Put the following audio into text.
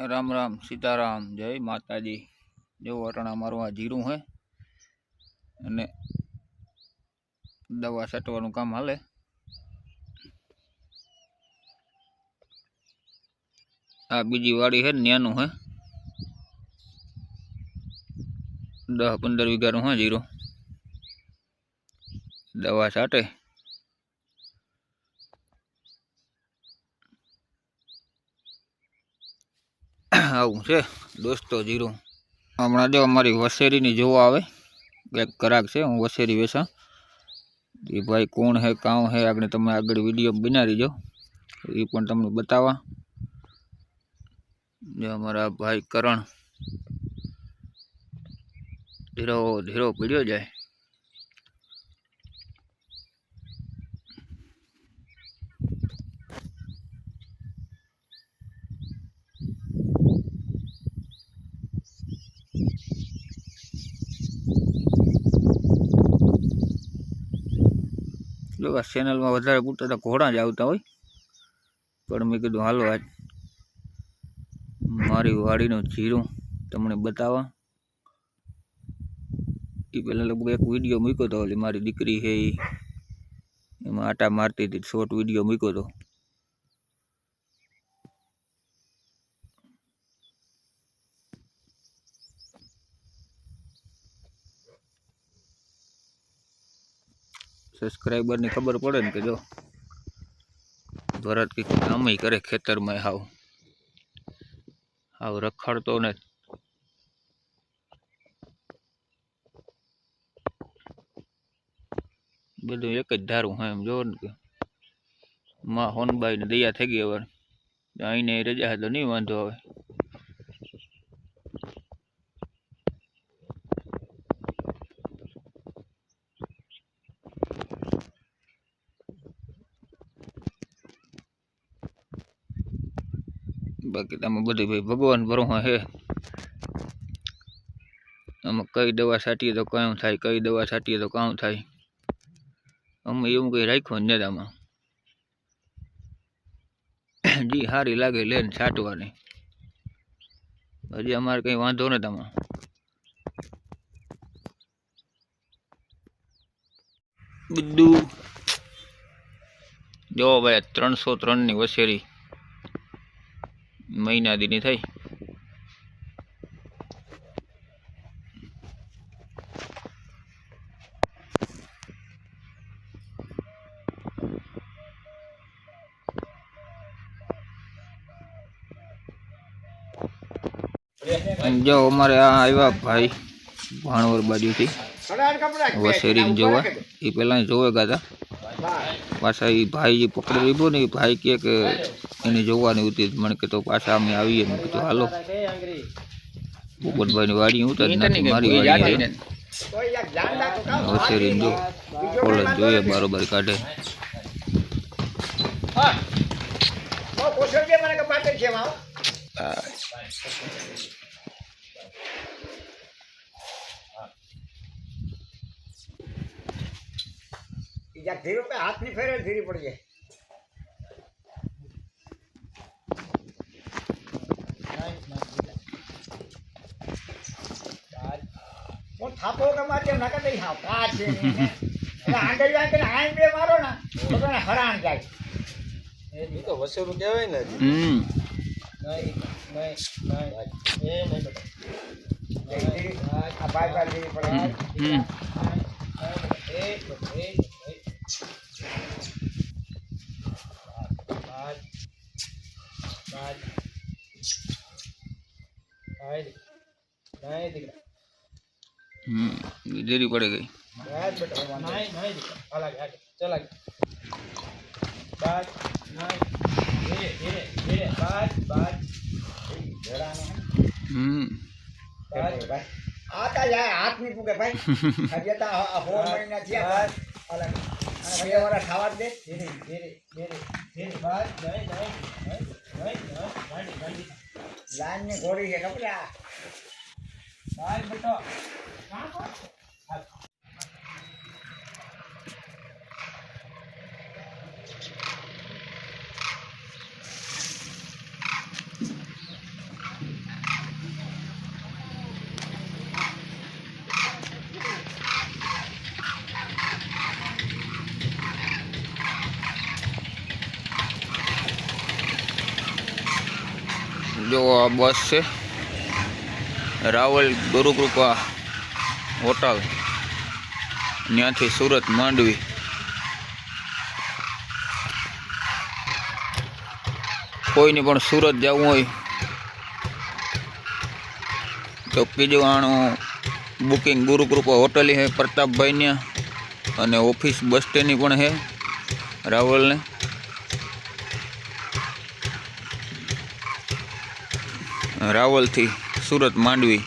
રામ રામ, સીતારામ, જય માતાજી. જેવું અટાણા મારું આ જીરું છે અને દવા છાંટવાનું કામ હાલે. આ બીજી વાડી છે ન્યાનું હે. દસ પંદર વીઘાનું હે જીરું. દવા છાંટે. આવું છે, દોસ્તો જીરું. હમણાં જો અમારી વસેરીની જોવા આવે, કંઈક કરાક છે, હું વસેરી વેસા. એ ભાઈ કોણ હે, કાં હે, આગળ તમે આગળ વીડિયો બનાવી જો એ પણ તમને બતાવવા. જો અમારા ભાઈ કરણ. ધીરો ધીરો પીડ્યો જાય. જો આ ચેનલમાં વધારે પૂરતા ઘોડા જ આવતા હોય. પણ મેં કીધું, હાલો આજ મારી વાડીનું જીરું તમને બતાવવા. એ પહેલાં લગભગ એક વીડિયો મૂક્યો હતો એટલે મારી દીકરી છે એ એમાં આટા મારતી હતી શોર્ટ વીડિયો મૂક્યો હતો સબસ્ક્રાઈબરની ખબર પડે ને કે જો ભરત કંઈક કામય કરે ખેતરમાં હાવ. હાવ રખડતો ને. બધું એક જ ધારું હા એમ જોવો ને કે. માં હોનબાઈ ને દયા થઈ ગઈ હવે. અહીંને રજા તો નહીં વાંધો આવે. બાકી તમે બધું ભાઈ ભગવાન ભરોહા હે. આમાં કઈ દવા છાંટીએ તો કામ થાય, કઈ દવા છાંટીએ તો કામ થાય. અમે એવું કંઈ રાખ્યું ને આમાં. જી સારી લાગે લે ને છાંટવાની. હજી અમારે કંઈ વાંધો નથી આમાં. બધું. જો ભાઈ, ત્રણસો ત્રણની વસેરી. મહિના દીની થઈ. જો અમારે આ આવ્યા ભાઈ ભાણવર બાજુથી. વસેરીને જોવા. એ પહેલાં જોવા ગયા હતા પાછા એ ભાઈ જે પકડી લીધો ને એ ભાઈ કે એને જોવાની હતી મને કે તો પાછા અમે આવીએ. મેં કીધું હાલો. પોપટભાઈની વાડી ઉતર નથી મારી વાડી વસેરીને જો કોલેજ જોઈએ બરોબર કાઢે. ધીરે હાથની ફેરે ધીરી પડી જાય. હું થાપો કે મારે નાકા દઈ હા કા છે એટલે આંગળી આંગળી હાઈ બે મારો ને તો તને હરાણ જાય. એ તો વસેરું કહેવાય ને હમ. ધીરી- આ બાય બાય ધીરી પડે. હમ, દેરી પડી ગઈ. હમ. આ તા જાય હાથની પૂગે ભાઈ હજી તા આ ફોર મહિના થયા અલગ અને બે વર્ષ ખાવા દે લાઈનની ઘોડી છે ખબર આ? जो बस से राहुल गुरु कृपा હોટલ. ત્યાંથી સુરત માંડવી. કોઈને પણ સુરત જવું હોય, તો પીજવાણું બુકિંગ ગુરુકૃપા હોટલ છે પ્રતાપભાઈને અને ઓફિસ બસ સ્ટેન્ડની પણ છે, રાવલને. રાવલથી સુરત માંડવી.